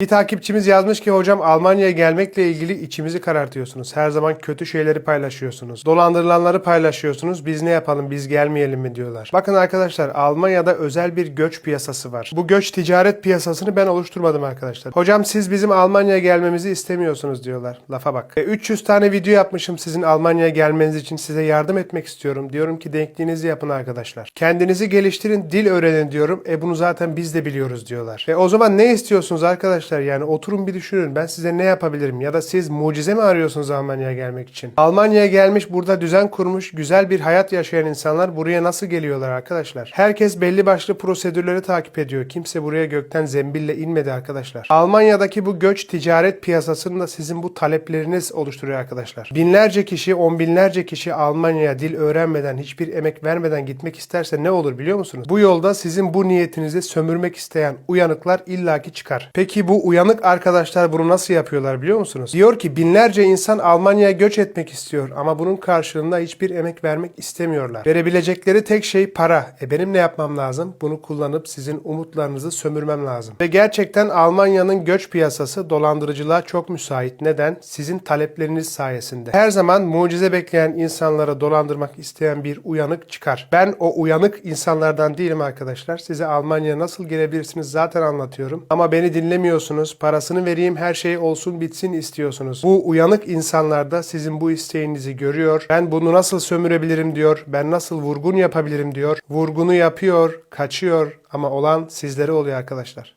Bir takipçimiz yazmış ki hocam Almanya'ya gelmekle ilgili içimizi karartıyorsunuz. Her zaman kötü şeyleri paylaşıyorsunuz. Dolandırılanları paylaşıyorsunuz. Biz ne yapalım biz gelmeyelim mi diyorlar. Bakın arkadaşlar Almanya'da özel bir göç piyasası var. Bu göç ticaret piyasasını ben oluşturmadım arkadaşlar. Hocam siz bizim Almanya'ya gelmemizi istemiyorsunuz diyorlar. Lafa bak. E, 300 tane video yapmışım sizin Almanya'ya gelmeniz için size yardım etmek istiyorum. Diyorum ki denkliğinizi yapın arkadaşlar. Kendinizi geliştirin, dil öğrenin diyorum. E bunu zaten biz de biliyoruz diyorlar. E o zaman ne istiyorsunuz arkadaşlar? Yani oturun bir düşünün. Ben size ne yapabilirim? Ya da siz mucize mi arıyorsunuz Almanya'ya gelmek için? Almanya'ya gelmiş, burada düzen kurmuş, güzel bir hayat yaşayan insanlar buraya nasıl geliyorlar arkadaşlar? Herkes belli başlı prosedürleri takip ediyor. Kimse buraya gökten zembille inmedi arkadaşlar. Almanya'daki bu göç ticaret piyasasında sizin bu talepleriniz oluşturuyor arkadaşlar. Binlerce kişi, on binlerce kişi Almanya'ya dil öğrenmeden, hiçbir emek vermeden gitmek isterse ne olur biliyor musunuz? Bu yolda sizin bu niyetinizi sömürmek isteyen uyanıklar illaki çıkar. Peki bu uyanık arkadaşlar bunu nasıl yapıyorlar biliyor musunuz? Diyor ki binlerce insan Almanya'ya göç etmek istiyor ama bunun karşılığında hiçbir emek vermek istemiyorlar. Verebilecekleri tek şey para. E benim ne yapmam lazım? Bunu kullanıp sizin umutlarınızı sömürmem lazım. Ve gerçekten Almanya'nın göç piyasası dolandırıcılığa çok müsait. Neden? Sizin talepleriniz sayesinde. Her zaman mucize bekleyen insanlara dolandırmak isteyen bir uyanık çıkar. Ben o uyanık insanlardan değilim arkadaşlar. Size Almanya'ya nasıl gelebilirsiniz zaten anlatıyorum. Ama beni dinlemiyorsunuz. Parasını vereyim her şey olsun bitsin istiyorsunuz. Bu uyanık insanlar da sizin bu isteğinizi görüyor. Ben bunu nasıl sömürebilirim diyor. Ben nasıl vurgun yapabilirim diyor. Vurgunu yapıyor, kaçıyor ama olan sizlere oluyor arkadaşlar.